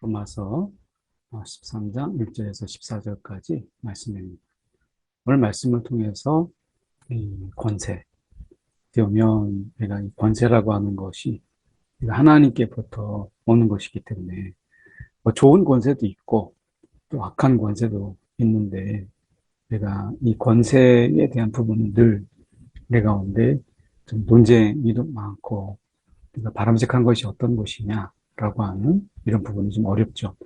로마서 13장 1절에서 14절까지 말씀입니다. 오늘 말씀을 통해서 이 권세, 되면 우리가 이 권세라고 하는 것이 하나님께부터 오는 것이기 때문에 뭐 좋은 권세도 있고 또 악한 권세도 있는데 내가 이 권세에 대한 부분은 늘 내 가운데 좀 논쟁이 많고 그러니까 바람직한 것이 어떤 것이냐 라고 하는 이런 부분이 좀 어렵죠.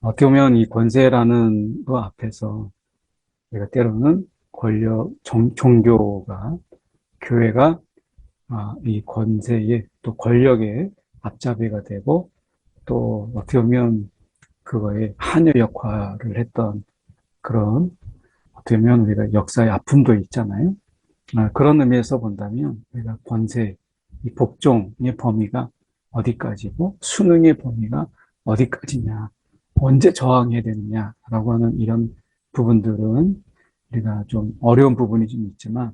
어떻게 보면 이 권세라는 거 앞에서 우리가 때로는 권력, 종, 종교가, 교회가 아, 이 권세에 또 권력의 앞잡이가 되고 또 어떻게 보면 그거에 한여 역할을 했던 그런 어떻게 보면 우리가 역사의 아픔도 있잖아요. 아, 그런 의미에서 본다면 우리가 권세, 이 복종의 범위가 어디까지고 수능의 범위가 어디까지냐, 언제 저항해야 되느냐라고 하는 이런 부분들은 우리가 좀 어려운 부분이 좀 있지만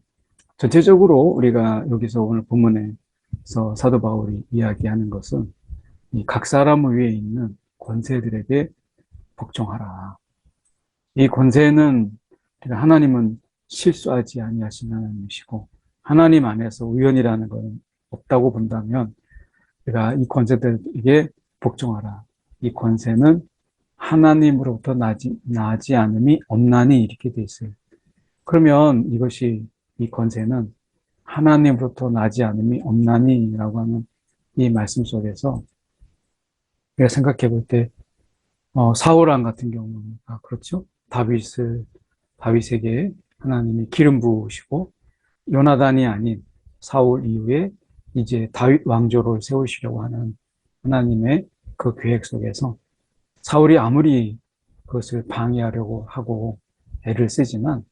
전체적으로 우리가 여기서 오늘 본문에서 사도 바울이 이야기하는 것은 이각 사람 위에 있는 권세들에게 복종하라. 이 권세는 하나님은 실수하지 아니하시는 하나님이시고 하나님 안에서 우연이라는 것은 없다고 본다면 우리가 이 권세들에게 복종하라. 이 권세는 하나님으로부터 나지, 나지 않음이 없나니 이렇게 돼 있어요. 그러면 이것이 이 권세는 하나님으로부터 나지 않음이 없나니라고 하는 이 말씀 속에서 우리가 생각해 볼 때, 어, 사울왕 같은 경우는, 아, 그렇죠? 다윗을, 다윗에게 하나님이 기름 부으시고, 요나단이 아닌 사울 이후에 이제 다윗 왕조를 세우시려고 하는 하나님의 그 계획 속에서 사울이 아무리 그것을 방해하려고 하고 애를 쓰지만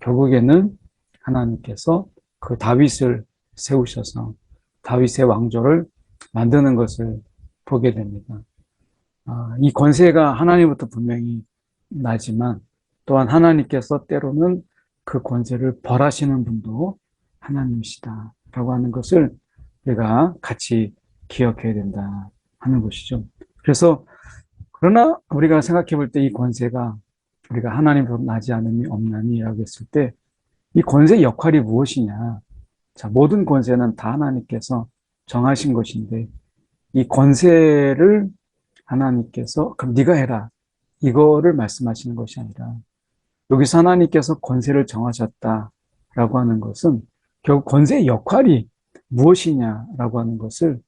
결국에는 하나님께서 그 다윗을 세우셔서 다윗의 왕조를 만드는 것을 보게 됩니다. 아, 이 권세가 하나님부터 분명히 나지만 또한 하나님께서 때로는 그 권세를 벌하시는 분도 하나님이시다 라고 하는 것을 우리가 같이 기억해야 된다 하는 것이죠. 그래서 그러나 우리가 생각해 볼 때 이 권세가 우리가 하나님으로 나지 않음이 없나니라고 했을 때 이 권세 역할이 무엇이냐? 자, 모든 권세는 다 하나님께서 정하신 것인데 이 권세를 하나님께서 그럼 네가 해라 이거를 말씀하시는 것이 아니라 여기서 하나님께서 권세를 정하셨다라고 하는 것은 결국 권세의 역할이 무엇이냐라고 하는 것을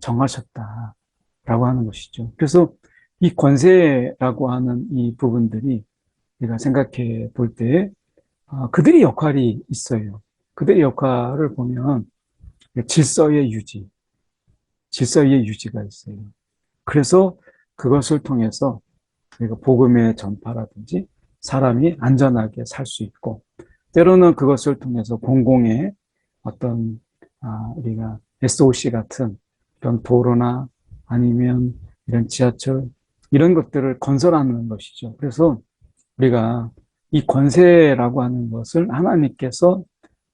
정하셨다라고 하는 것이죠. 그래서 이 권세라고 하는 이 부분들이 우리가 생각해 볼 때, 어, 그들의 역할이 있어요. 그들의 역할을 보면 질서의 유지, 질서의 유지가 있어요. 그래서 그것을 통해서 우리가 복음의 전파라든지 사람이 안전하게 살 수 있고, 때로는 그것을 통해서 공공의 어떤, 아, 우리가 SOC 같은 이런 도로나 아니면 이런 지하철, 이런 것들을 건설하는 것이죠. 그래서 우리가 이 권세라고 하는 것을 하나님께서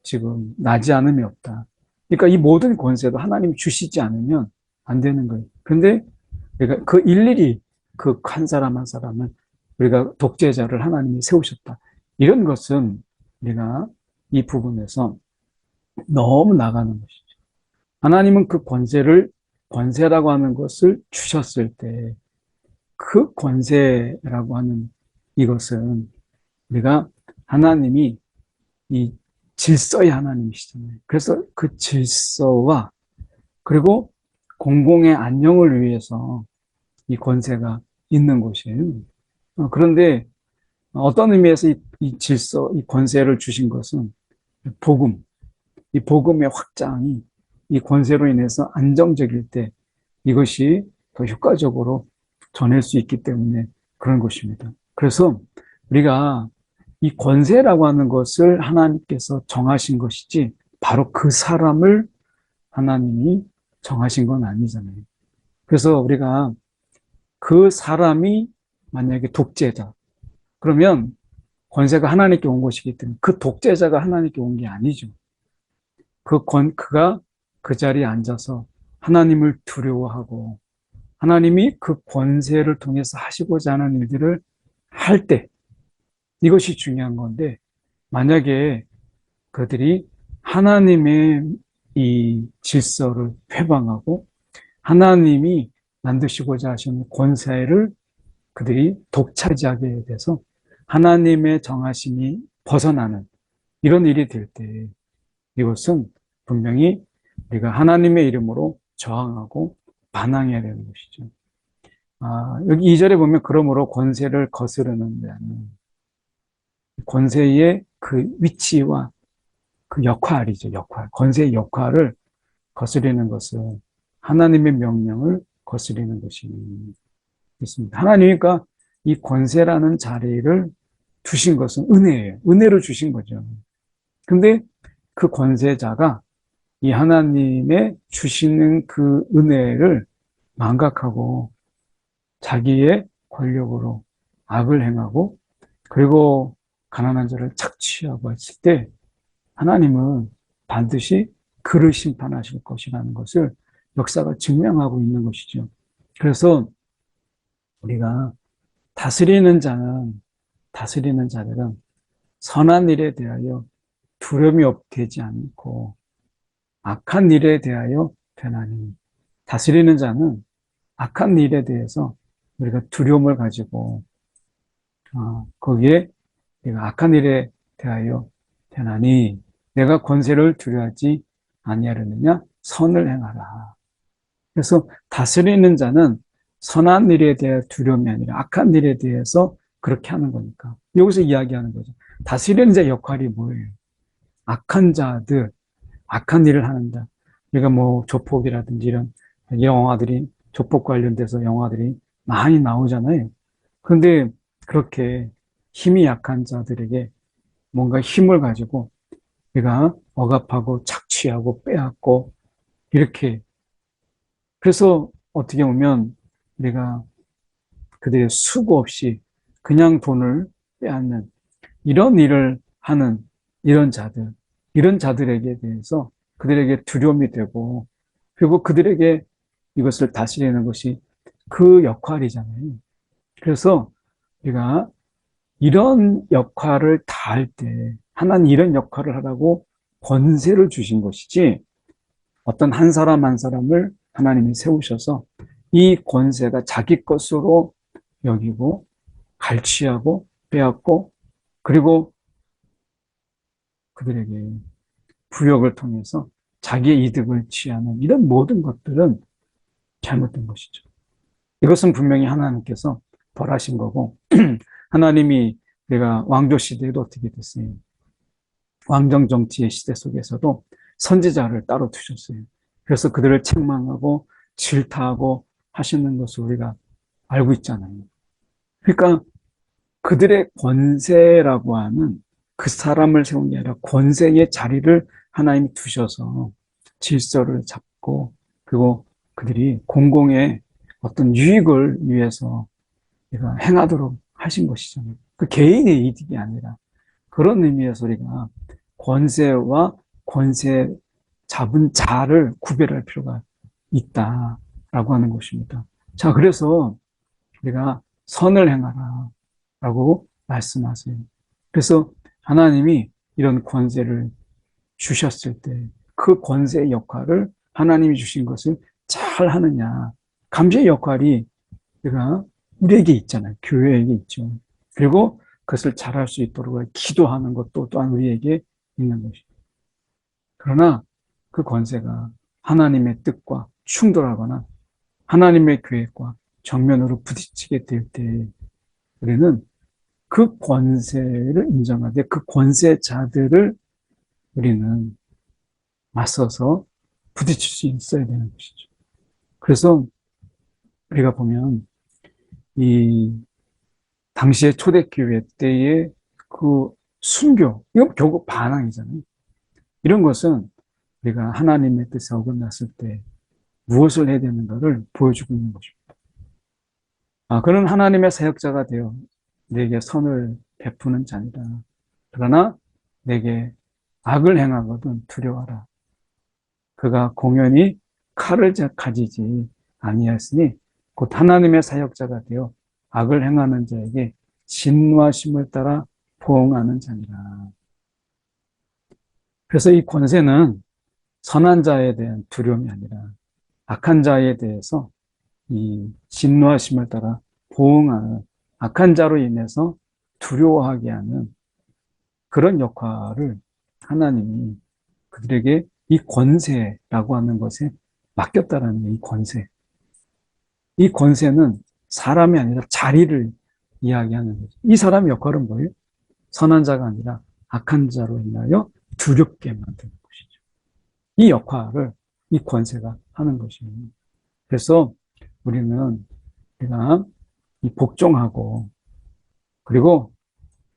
지금 나지 않음이 없다. 그러니까 이 모든 권세도 하나님이 주시지 않으면 안 되는 거예요. 근데 우리가 그 일일이 그 한 사람 한 사람을 우리가 독재자를 하나님이 세우셨다. 이런 것은 우리가 이 부분에서 너무 나가는 것이죠. 하나님은 그 권세를 권세라고 하는 것을 주셨을 때 그 권세라고 하는 이것은 우리가 하나님이 이 질서의 하나님이시잖아요. 그래서 그 질서와 그리고 공공의 안녕을 위해서 이 권세가 있는 것이에요. 어, 그런데 어떤 의미에서 이, 이 질서, 이 권세를 주신 것은 복음, 이 복음의 확장이 이 권세로 인해서 안정적일 때 이것이 더 효과적으로 전할 수 있기 때문에 그런 것입니다. 그래서 우리가 이 권세라고 하는 것을 하나님께서 정하신 것이지 바로 그 사람을 하나님이 정하신 건 아니잖아요. 그래서 우리가 그 사람이 만약에 독재자, 그러면 권세가 하나님께 온 것이기 때문에 그 독재자가 하나님께 온 게 아니죠. 그 권, 그가 그 자리에 앉아서 하나님을 두려워하고 하나님이 그 권세를 통해서 하시고자 하는 일들을 할 때, 이것이 중요한 건데, 만약에 그들이 하나님의 이 질서를 회방하고 하나님이 만드시고자 하시는 권세를 그들이 독차지하게 돼서 하나님의 정하심이 벗어나는 이런 일이 될 때 이것은 분명히 우리가 하나님의 이름으로 저항하고 반항해야 되는 것이죠. 아, 여기 이절에 보면 그러므로 권세를 거스르는 데는 권세의 그 위치와 그 역할이죠, 역할. 권세의 역할을 거스리는 것은 하나님의 명령을 거스리는 것이 있습니다. 하나님이니까 이 권세라는 자리를 주신 것은 은혜예요. 은혜로 주신 거죠. 근데 그 권세자가 이 하나님의 주시는 그 은혜를 망각하고 자기의 권력으로 악을 행하고 그리고 가난한 자를 착취하고 했을 때 하나님은 반드시 그를 심판하실 것이라는 것을 역사가 증명하고 있는 것이죠. 그래서 우리가 다스리는 자는 다스리는 자들은 선한 일에 대하여 두려움이 되지 않고 악한 일에 대하여 편안히 다스리는 자는 악한 일에 대해서 우리가 두려움을 가지고 어, 거기에 내가 악한 일에 대하여 편안히 내가 권세를 두려워하지 아니하려느냐 선을 행하라. 그래서 다스리는 자는 선한 일에 대해 두려움이 아니라 악한 일에 대해서 그렇게 하는 거니까. 여기서 이야기하는 거죠. 다스리는 자 역할이 뭐예요? 악한 자들, 악한 일을 하는다. 우리가 뭐 조폭이라든지 이런 영화들이 조폭 관련돼서 영화들이 많이 나오잖아요. 그런데 그렇게 힘이 약한 자들에게 뭔가 힘을 가지고 우리가 억압하고 착취하고 빼앗고 이렇게 그래서 어떻게 보면 내가 그들의 수고 없이 그냥 돈을 빼앗는 이런 일을 하는 이런 자들, 이런 자들에게 대해서 그들에게 두려움이 되고 그리고 그들에게 이것을 다스리는 것이 그 역할이잖아요. 그래서 우리가 이런 역할을 다 할 때 하나님 이런 역할을 하라고 권세를 주신 것이지 어떤 한 사람 한 사람을 하나님이 세우셔서 이 권세가 자기 것으로 여기고 갈취하고 빼앗고 그리고 그들에게 부역을 통해서 자기의 이득을 취하는 이런 모든 것들은 잘못된 것이죠. 이것은 분명히 하나님께서 벌하신 거고 하나님이 내가 왕조 시대에도 어떻게 됐어요? 왕정 정치의 시대 속에서도 선지자를 따로 두셨어요. 그래서 그들을 책망하고 질타하고 하시는 것을 우리가 알고 있잖아요. 그러니까 그들의 권세라고 하는 그 사람을 세운 게 아니라 권세의 자리를 하나님이 두셔서 질서를 잡고 그리고 그들이 공공의 어떤 유익을 위해서 행하도록 하신 것이잖아요. 그 개인의 이득이 아니라 그런 의미에서 우리가 권세와 권세 잡은 자를 구별할 필요가 있다라고 하는 것입니다. 자, 그래서 우리가 선을 행하라 라고 말씀하세요. 그래서 하나님이 이런 권세를 주셨을 때 그 권세의 역할을 하나님이 주신 것을 잘 하느냐. 감시의 역할이 우리가 우리에게 있잖아요. 교회에게 있죠. 그리고 그것을 잘할 수 있도록 기도하는 것도 또한 우리에게 있는 것이죠. 그러나 그 권세가 하나님의 뜻과 충돌하거나 하나님의 계획과 정면으로 부딪히게 될 때 우리는 그 권세를 인정하되 그 권세자들을 우리는 맞서서 부딪힐 수 있어야 되는 것이죠. 그래서 우리가 보면 이 당시의 초대교회 때의 그 순교, 이건 결국 반항이잖아요. 이런 것은 우리가 하나님의 뜻에 어긋났을 때 무엇을 해야 되는가를 보여주고 있는 것입니다. 아, 그는 하나님의 사역자가 되어 내게 선을 베푸는 자니다. 그러나 내게 악을 행하거든 두려워하라. 그가 공연히 칼을 가지지 아니하였으니 곧 하나님의 사역자가 되어 악을 행하는 자에게 진노하심을 따라 보응하는 자니라. 그래서 이 권세는 선한 자에 대한 두려움이 아니라 악한 자에 대해서 이 진노하심을 따라 보응하는 악한 자로 인해서 두려워하게 하는 그런 역할을 하나님이 그들에게 이 권세라고 하는 것에 맡겼다라는 이 권세. 이 권세는 사람이 아니라 자리를 이야기하는 거죠. 이 사람의 역할은 뭐예요? 선한 자가 아니라 악한 자로 인하여 두렵게 만드는 것이죠. 이 역할을 이 권세가 하는 것입니다. 그래서 우리는 우리가 이 복종하고 그리고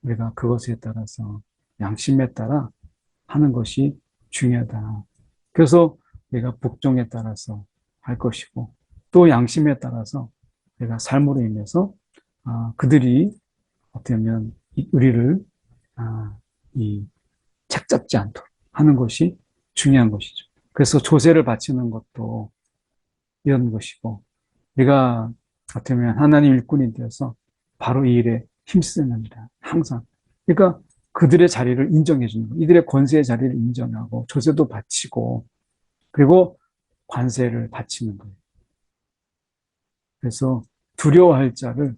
우리가 그것에 따라서 양심에 따라 하는 것이 중요하다. 그래서 내가 복종에 따라서 할 것이고 또 양심에 따라서 내가 삶으로 인해서 아, 그들이 어떻게 보면 우리를 아, 이 책 잡지 않도록 하는 것이 중요한 것이죠. 그래서 조세를 바치는 것도 이런 것이고 우리가 어떻게 보면 하나님 일꾼이 되어서 바로 이 일에 힘쓰는다. 항상. 그러니까 그들의 자리를 인정해 주는 거예요. 이들의 권세의 자리를 인정하고 조세도 바치고 그리고 관세를 바치는 거예요. 그래서 두려워할 자를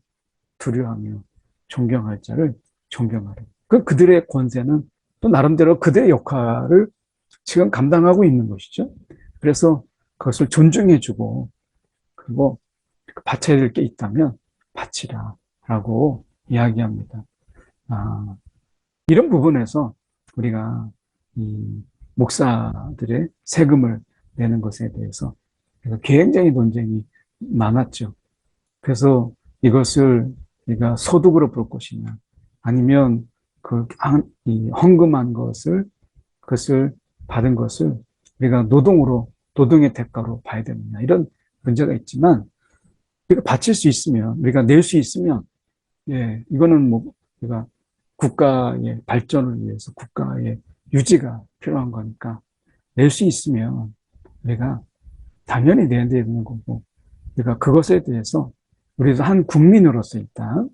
두려워하며 존경할 자를 존경하라. 그 그들의 권세는 또 나름대로 그들의 역할을 지금 감당하고 있는 것이죠. 그래서 그것을 존중해주고 그리고 바쳐야 될 게 있다면 바치라 라고 이야기합니다. 아, 이런 부분에서 우리가 이 목사들의 세금을 내는 것에 대해서 굉장히 논쟁이 많았죠. 그래서 이것을 우리가 소득으로 볼 것이냐, 아니면 그 헌금한 것을 그것을 받은 것을 우리가 노동으로 노동의 대가로 봐야 되느냐 이런 문제가 있지만 우리가 바칠 수 있으면 우리가 낼 수 있으면 예 이거는 뭐 우리가 국가의 발전을 위해서 국가의 유지가 필요한 거니까 낼 수 있으면 우리가 당연히 내야 되는 거고 우리가 그것에 대해서 우리도 한 국민으로서 일단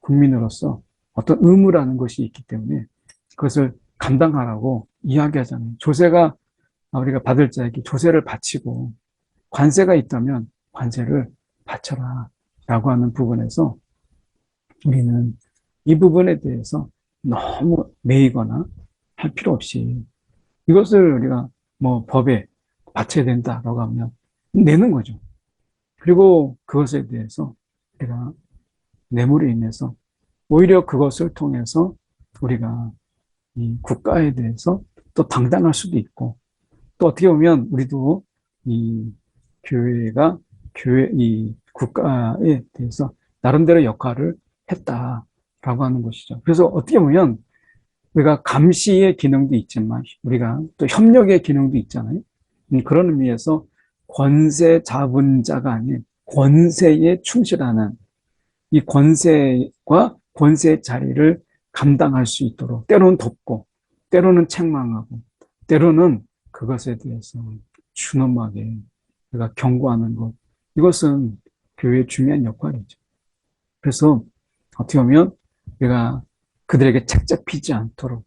국민으로서 어떤 의무라는 것이 있기 때문에 그것을 감당하라고 이야기하잖아요. 조세가 우리가 받을 자에게 조세를 바치고 관세가 있다면 관세를 바쳐라 라고 하는 부분에서 우리는 이 부분에 대해서 너무 매이거나 할 필요 없이 이것을 우리가 뭐 법에 바쳐야 된다라고 하면 내는 거죠. 그리고 그것에 대해서 우리가 뇌물에 인해서 오히려 그것을 통해서 우리가 이 국가에 대해서 또 당당할 수도 있고 또 어떻게 보면 우리도 이 교회가 교회 이 국가에 대해서 나름대로 역할을 했다라고 하는 것이죠. 그래서 어떻게 보면 우리가 감시의 기능도 있지만 우리가 또 협력의 기능도 있잖아요. 음, 그런 의미에서 권세 잡은 자가 아닌 권세에 충실하는 이 권세과 권세의 자리를 감당할 수 있도록 때로는 돕고 때로는 책망하고 때로는 그것에 대해서 준엄하게 우리가 경고하는 것 이것은 교회의 중요한 역할이죠. 그래서 어떻게 보면 우리가 그들에게 책잡히지 않도록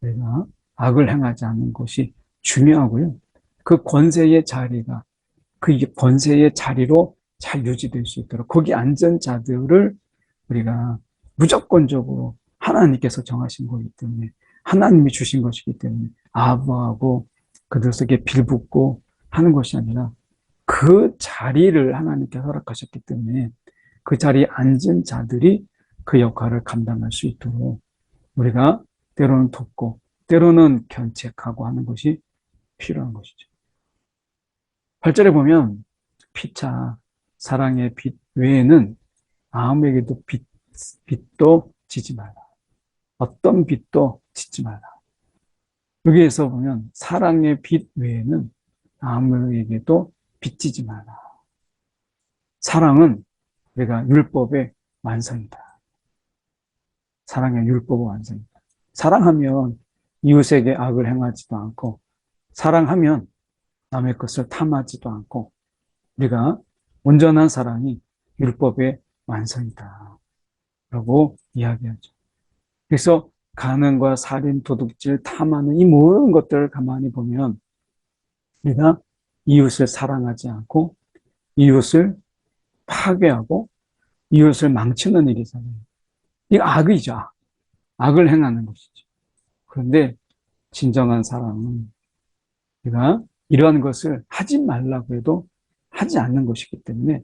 우리가 악을 행하지 않는 것이 중요하고요. 그 권세의 자리가 그 권세의 자리로 잘 유지될 수 있도록 거기 앉은 자들을 우리가 무조건적으로 하나님께서 정하신 거기 때문에 하나님이 주신 것이기 때문에 아부하고 그들에게 빌붙고 하는 것이 아니라 그 자리를 하나님께 허락하셨기 때문에 그 자리에 앉은 자들이 그 역할을 감당할 수 있도록 우리가 때로는 돕고 때로는 견책하고 하는 것이 필요한 것이죠. 8절에 보면 피차 사랑의 빛 외에는 아무에게도 빛, 빛도 지지 말라. 어떤 빛도 짓지 말라. 여기에서 보면 사랑의 빛 외에는 아무에게도 빚지지 말라. 사랑은 우리가 율법의 완성이다. 사랑의 율법의 완성이다. 사랑하면 이웃에게 악을 행하지도 않고 사랑하면 남의 것을 탐하지도 않고 우리가 온전한 사랑이 율법의 완성이다. 라고 이야기하죠. 그래서 가능과 살인, 도둑질, 탐하는 이 모든 것들을 가만히 보면 우리가 이웃을 사랑하지 않고 이웃을 파괴하고 이웃을 망치는 일이잖아요. 이 악이죠. 악을 행하는 것이죠. 그런데 진정한 사랑은 우리가 이러한 것을 하지 말라고 해도 하지 않는 것이기 때문에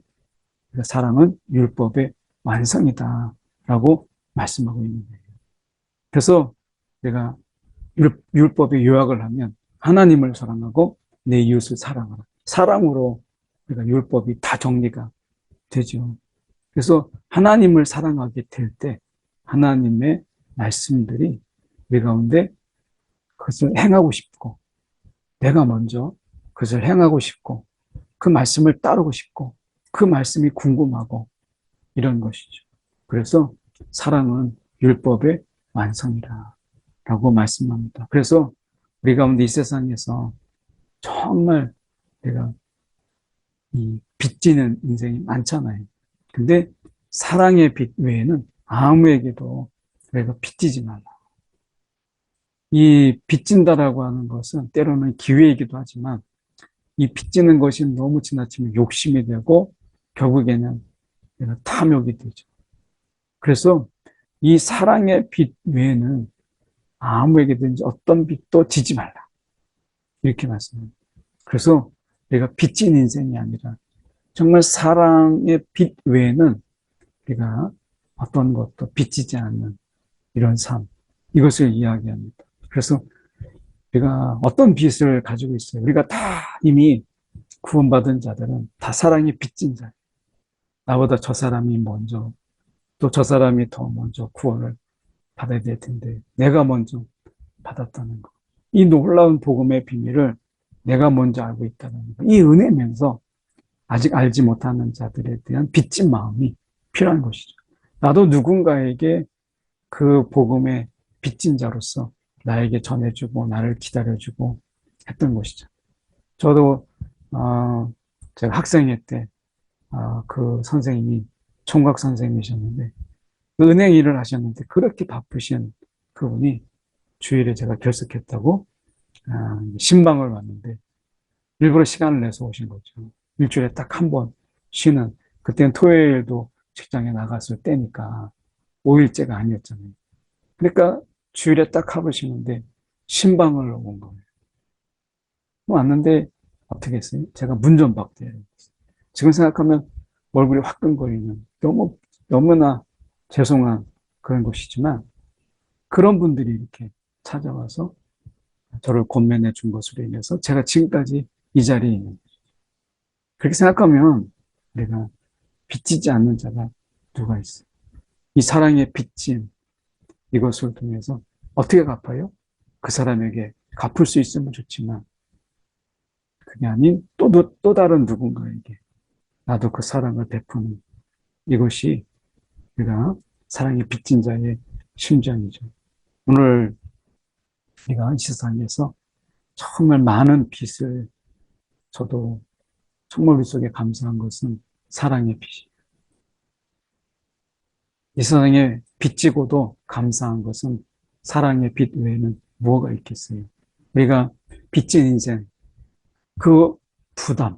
사랑은 율법의 완성이다 라고 말씀하고 있는 거예요. 그래서 내가 율, 법의 요약을 하면 하나님을 사랑하고 내 이웃을 사랑하라. 사랑으로 우리가 율법이 다 정리가 되죠. 그래서 하나님을 사랑하게 될 때 하나님의 말씀들이 우리 가운데 그것을 행하고 싶고 내가 먼저 그것을 행하고 싶고 그 말씀을 따르고 싶고 그 말씀이 궁금하고 이런 것이죠. 그래서 사랑은 율법의 완성이다 라고 말씀합니다. 그래서 우리 가운데 이 세상에서 정말 내가 이 빚지는 인생이 많잖아요. 근데 사랑의 빚 외에는 아무에게도 내가 빚지지 말라. 이 빚진다라고 하는 것은 때로는 기회이기도 하지만 이 빚지는 것이 너무 지나치면 욕심이 되고 결국에는 탐욕이 되죠. 그래서 이 사랑의 빚 외에는 아무에게든지 어떤 빚도 지지 말라. 이렇게 말씀합니다. 그래서 내가 빚진 인생이 아니라 정말 사랑의 빚 외에는 우리가 어떤 것도 빚지지 않는 이런 삶, 이것을 이야기합니다. 그래서 우리가 어떤 빚을 가지고 있어요. 우리가 다 이미 구원받은 자들은 다 사랑이 빚진 자예요. 나보다 저 사람이 먼저, 또 저 사람이 더 먼저 구원을 받아야 될 텐데, 내가 먼저 받았다는 것. 이 놀라운 복음의 비밀을 내가 먼저 알고 있다는 것. 이 은혜면서 아직 알지 못하는 자들에 대한 빚진 마음이 필요한 것이죠. 나도 누군가에게 그 복음의 빚진 자로서 나에게 전해주고 나를 기다려주고 했던 것이죠. 저도 어, 제가 학생회 때그 어, 선생님이 총각 선생님이셨는데 그 은행 일을 하셨는데 그렇게 바쁘신 그분이 주일에 제가 결석했다고 어, 신방을 왔는데 일부러 시간을 내서 오신 거죠. 일주일에 딱 한 번 쉬는 그때는 토요일도 직장에 나갔을 때니까 5일째가 아니었잖아요. 그러니까 주일에 딱 가보시는데 신방을 온 거예요. 왔는데 어떻게 했어요? 제가 문좀 박대요. 지금 생각하면 얼굴이 화끈거리는 너무 너무나 죄송한 그런 것이지만 그런 분들이 이렇게 찾아와서 저를 권면해 준 것으로 인해서 제가 지금까지 이 자리에 있는 거죠. 그렇게 생각하면 내가 빚지지 않는 자가 누가 있어요? 이 사랑의 빚짐, 이것을 통해서 어떻게 갚아요? 그 사람에게 갚을 수 있으면 좋지만 그게 아닌 또, 또 다른 누군가에게 나도 그 사랑을 베푸는 이것이 우리가 사랑의 빚진 자의 심정이죠. 오늘 우리가 이 세상에서 정말 많은 빚을 저도 정말 우리 속에 감사한 것은 사랑의 빚이에요. 이 세상에 빚지고도 감사한 것은 사랑의 빚 외에는 뭐가 있겠어요? 우리가 빚진 인생, 그 부담.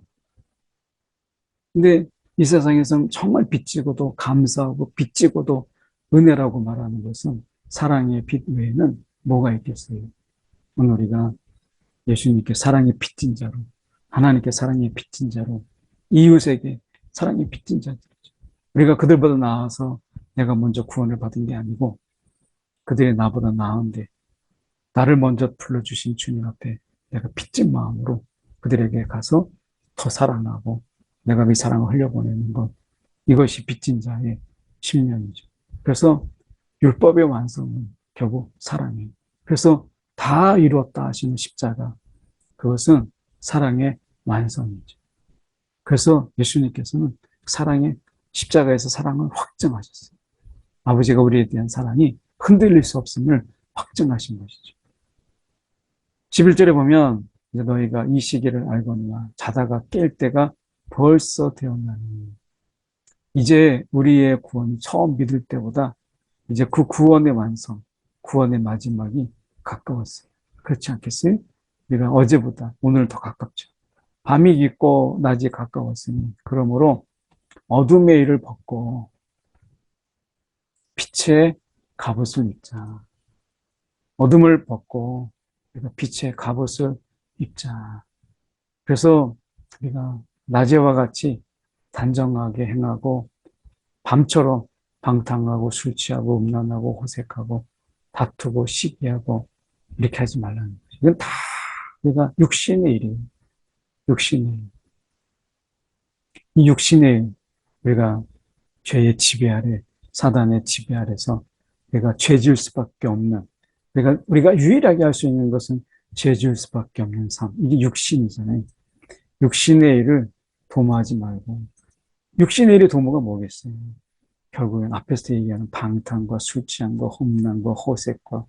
근데 이 세상에서 정말 빚지고도 감사하고 빚지고도 은혜라고 말하는 것은 사랑의 빚 외에는 뭐가 있겠어요? 오늘 우리가 예수님께 사랑의 빚진 자로, 하나님께 사랑의 빚진 자로, 이웃에게 사랑의 빚진 자들이죠. 우리가 그들보다 나아서 내가 먼저 구원을 받은 게 아니고 그들이 나보다 나은데 나를 먼저 불러주신 주님 앞에 내가 빚진 마음으로 그들에게 가서 더 사랑하고 내가 그 사랑을 흘려보내는 것 이것이 빚진 자의 심령이죠. 그래서 율법의 완성은 결국 사랑이에요. 그래서 다 이루었다 하시는 십자가 그것은 사랑의 완성이죠. 그래서 예수님께서는 사랑의 십자가에서 사랑을 확정하셨어요. 아버지가 우리에 대한 사랑이 흔들릴 수 없음을 확증하신 것이죠. 11절에 보면 이제 너희가 이 시기를 알거니와 자다가 깰 때가 벌써 되었나니. 이제 우리의 구원이 처음 믿을 때보다 이제 그 구원의 완성, 구원의 마지막이 가까웠어요. 그렇지 않겠어요? 우리가 어제보다 오늘 더 가깝죠. 밤이 깊고 낮이 가까웠으니 그러므로 어둠의 일을 벗고 빛의 갑옷을 입자. 어둠을 벗고 우리가 빛의 갑옷을 입자. 그래서 우리가 낮에와 같이 단정하게 행하고 밤처럼 방탕하고 술 취하고 음란하고 호색하고 다투고 시기하고 이렇게 하지 말라는 거죠. 이건 다 우리가 육신의 일이에요. 육신의 일. 이 육신의 일, 우리가 죄의 지배 아래, 사단의 지배 아래서 우리가 죄질 수밖에 없는, 우리가, 우리가 유일하게 할 수 있는 것은 죄질 수밖에 없는 삶. 이게 육신이잖아요. 육신의 일을 도모하지 말고, 육신의 일의 도모가 뭐겠어요? 결국엔 앞에서 얘기하는 방탕과 술 취함과 험난과 호색과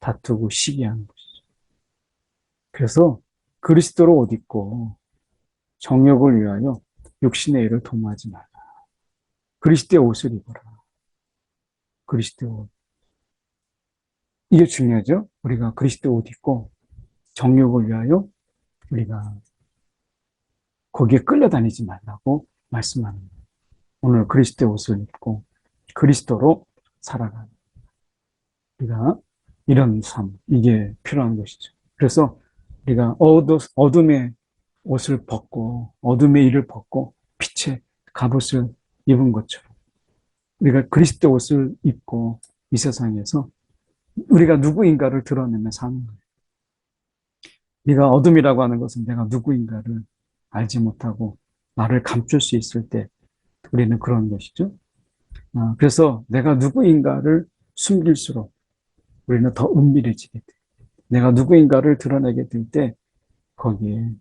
다투고 시기하는 것이죠. 그래서 그리스도로 옷 입고 정욕을 위하여 육신의 일을 도모하지 말라. 그리스도의 옷을 입어라. 그리스도의 옷. 이게 중요하죠? 우리가 그리스도의 옷 입고 정욕을 위하여 우리가 거기에 끌려다니지 말라고 말씀하는 거예요. 오늘 그리스도의 옷을 입고 그리스도로 살아가는 우리가 이런 삶, 이게 필요한 것이죠. 그래서 우리가 어둠의 옷을 벗고 어둠의 일을 벗고 빛의 갑옷을 입은 것처럼 우리가 그리스도 옷을 입고 이 세상에서 우리가 누구인가를 드러내며 사는 거예요. 네가 어둠이라고 하는 것은 내가 누구인가를 알지 못하고 나를 감출 수 있을 때 우리는 그런 것이죠. 아, 그래서 내가 누구인가를 숨길수록 우리는 더 은밀해지게 돼. 내가 누구인가를 드러내게 될 때 거기에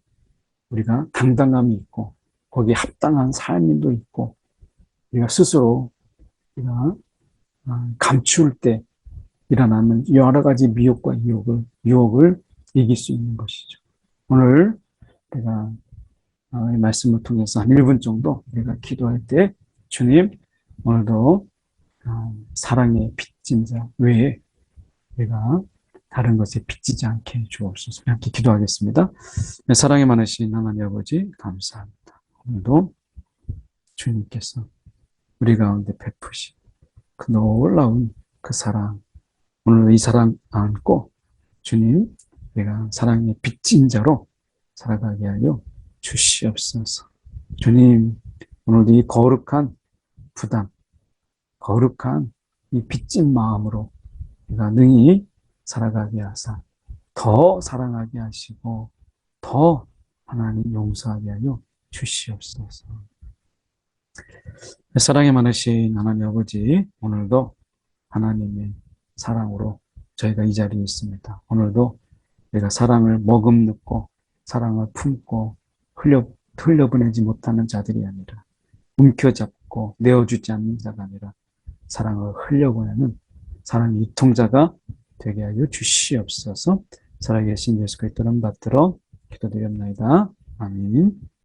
우리가 당당함이 있고 거기에 합당한 삶도 있고 우리가 스스로 우리가 아, 감출 때 일어나는 여러 가지 미혹과 유혹을 유혹을 이길 수 있는 것이죠. 오늘 내가 아, 이 말씀을 통해서 한 1분 정도 우리가 기도할 때 주님 오늘도 아, 사랑의 빚진 자 외에 우리가 다른 것에 빚지지 않게 주옵소서. 함께 기도하겠습니다. 네, 사랑이 많으신 하나님 아버지 감사합니다. 오늘도 주님께서 우리 가운데 베푸신 그 놀라운 그 사랑 오늘 이 사랑 안고 주님 내가 사랑의 빚진 자로 살아가게 하여 주시옵소서. 주님 오늘도 이 거룩한 부담 거룩한 이 빚진 마음으로 우리가 능히 살아가게 하사 더 사랑하게 하시고 더 하나님 용서하게 하여 주시옵소서. 사랑이 많으신 하나님 아버지 오늘도 하나님의 사랑으로 저희가 이 자리에 있습니다. 오늘도 우리가 사랑을 머금느고 사랑을 품고 흘려 흘려보내지 못하는 자들이 아니라 움켜잡고 내어주지 않는 자가 아니라 사랑을 흘려보내는 사랑의 유통자가 되게 하여 주시옵소서 살아계신 예수 그리스도를 받들어 기도드렸나이다. 아멘.